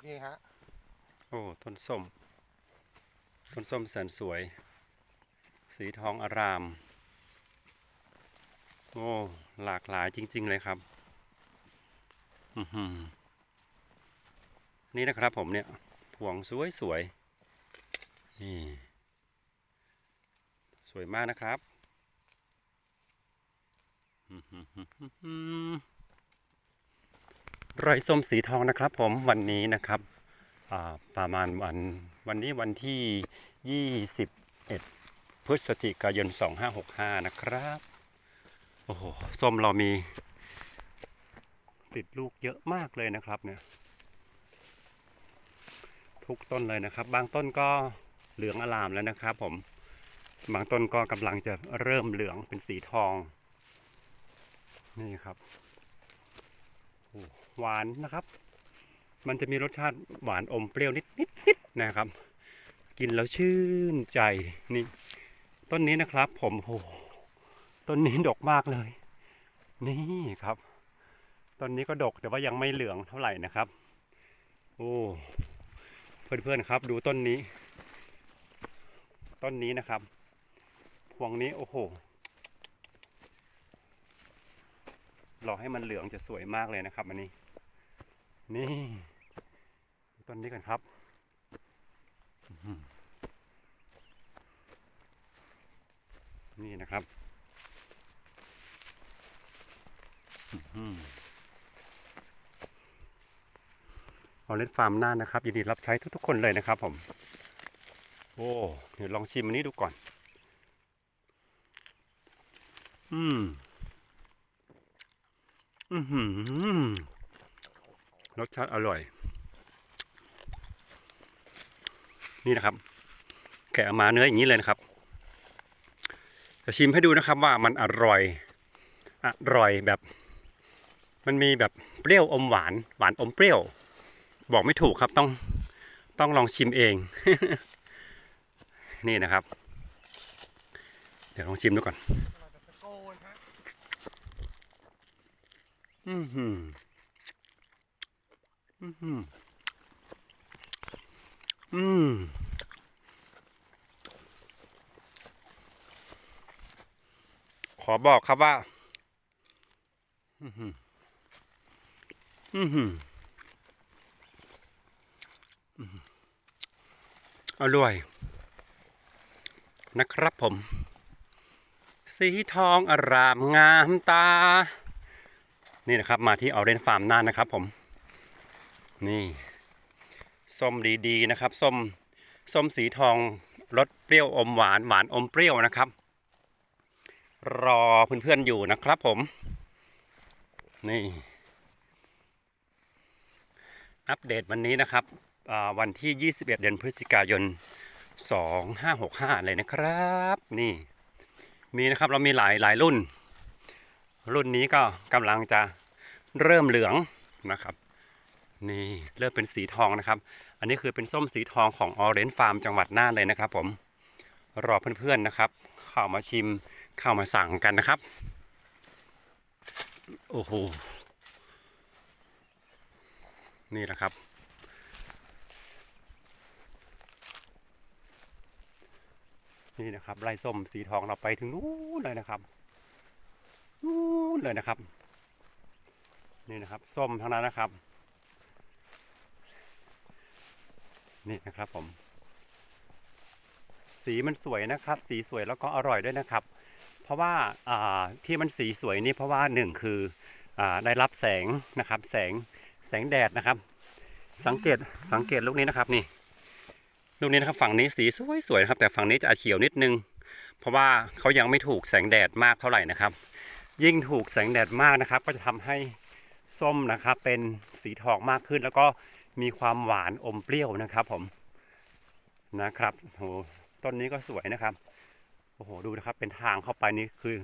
เคฮะ โอ้ ต้นส้ม ต้นส้มแสนสวย สีทองอาราม โอ้ หลากหลายจริง ๆ เลยครับ อือหือนี่นะครับผมเนี่ยพวงสวยสวยนี่ สวยมากนะครับ อื้อหือหือหือหือ ไรส้มสีทองนะครับผมวันนี้นะครับประมาณวันวันนี้วันที่ 21 พฤศจิกายน 2565 นะครับโอ้โหส้มเรามี ติดลูกเยอะมากเลยนะครับเนี่ยทุกต้นเลยนะครับ บางต้นก็เหลืองอลามแล้วนะครับผมบางต้นก็กำลังจะเริ่มเหลืองเป็นสีทอง นี่ครับ หวานนะครับ มันจะมีรสชาติหวานอมเปรี้ยวนิดนิดนิดนะครับ กินแล้วชื่นใจนี่ ต้นนี้นะครับ ผมโอ้โหต้นนี้ดกมากเลย นี่ครับต้นนี้ก็ดกแต่ว่ายังไม่เหลืองเท่าไหร่นะครับ โอ้เพื่อนๆครับดูต้นนี้ ต้นนี้นะครับพวงนี้โอ้โห รอให้มันเหลืองจะสวยมากเลยนะครับอันนี้ นี่ต้นนี้กันครับนี่นะครับอื้อเอาเล่นฟาร์มหน้านะครับยินดีรับใช้ทุกๆคนเลยนะครับ ผม โอ้เดี๋ยวลองชิมอันนี้ดูก่อน อืม รสชาติอร่อย นี่นะครับ แกะออกมาเนื้ออย่างนี้เลยนะครับ จะชิมให้ดูนะครับว่ามันอร่อย อร่อยแบบ มันมีแบบเปรี้ยวอมหวาน หวานอมเปรี้ยว บอกไม่ถูกครับต้องต้องลองชิมเอง นี่นะครับ เดี๋ยวลองชิมดูก่อนอร่อยแบบตะโกนฮะ อือหืออือหืออืมขอบอกครับว่า อือหืออือหืออื้อหืออร่อย นะครับผม สีทองอารามงามตา นี่นะครับมาที่ออเรนฟาร์มน่านนะครับผมนี่ส้มดีๆนะครับส้มส้มสีทองรสเปรี้ยวอมหวานหวานอมเปรี้ยวนะครับ รอเพื่อนๆอยู่นะครับผม นี่ อัปเดตวันนี้นะครับวันที่ 21 เดือนพฤศจิกายน 2565 เลยนะครับ นี่ มีนะครับเรามีหลายหลายรุ่น รุ่นนี้ก็กำลังจะ เริ่มเหลืองนะครับ นี่เริ่มเป็นสีทองนะครับ อันนี้คือเป็นส้มสีทองของออเรน e ฟาร์มจังหวัดน่านเลยนะครับ ผมรอเพื่อนๆนะครับเข้ามาชิมเข้ามาสั่งกันนะครับ โอ้โหนี่แหละครับนี่นะครับไร่ส้มสีทองเราไปถึงนู้นเลยนะครับนู่นเลยนะครับ นี่นะครับส้มทั้งนั้นนะครับ นี่นะครับผม สีมันสวยนะครับ สีสวยแล้วก็อร่อยด้วยนะครับ เพราะว่าที่มันสีสวยนี่เพราะว่าหนึ่งคืออได้รับแสงนะครับ แสงแสงแดดนะครับ สังเกตสังเกตลูกนี้นะครับนี่ลูกนี้นะครับฝั่งนี้สีสวยสวยนะครับ แต่ฝั่งนี้จะเขียวนิดนึง เพราะว่าเขายังไม่ถูกแสงแดดมากเท่าไหร่นะครับ ยิ่งถูกแสงแดดมากนะครับ ก็จะทำให้ ส้มนะครับ เป็นสีทองมากขึ้น แล้วก็มีความหวานอมเปรี้ยวนะครับ ผมนะครับโอ้โหต้นนี้ก็สวยนะครับโอ้โหดูนะครับ เป็นทางเข้าไปนี่คือ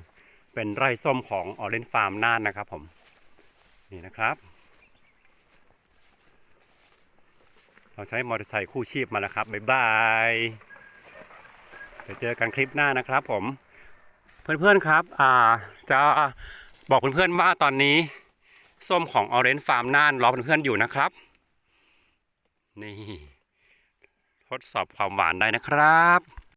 เป็นไร่ส้มของออเรนฟาร์มน่านนะครับ ผมนี่นะครับ เราใช้มอเตอร์ไซค์คู่ชีพมาแล้วครับบ๊ายบายเดี๋ยวเจอกันคลิปหน้านะครับ ผม เพื่อนๆครับ อ่าจะบอกเพื่อนๆว่าตอนนี้ ส้มของออเรนจ์ฟาร์มน่านรอเพื่อนๆอยู่นะครับ นี่ ทดสอบความหวานได้นะครับ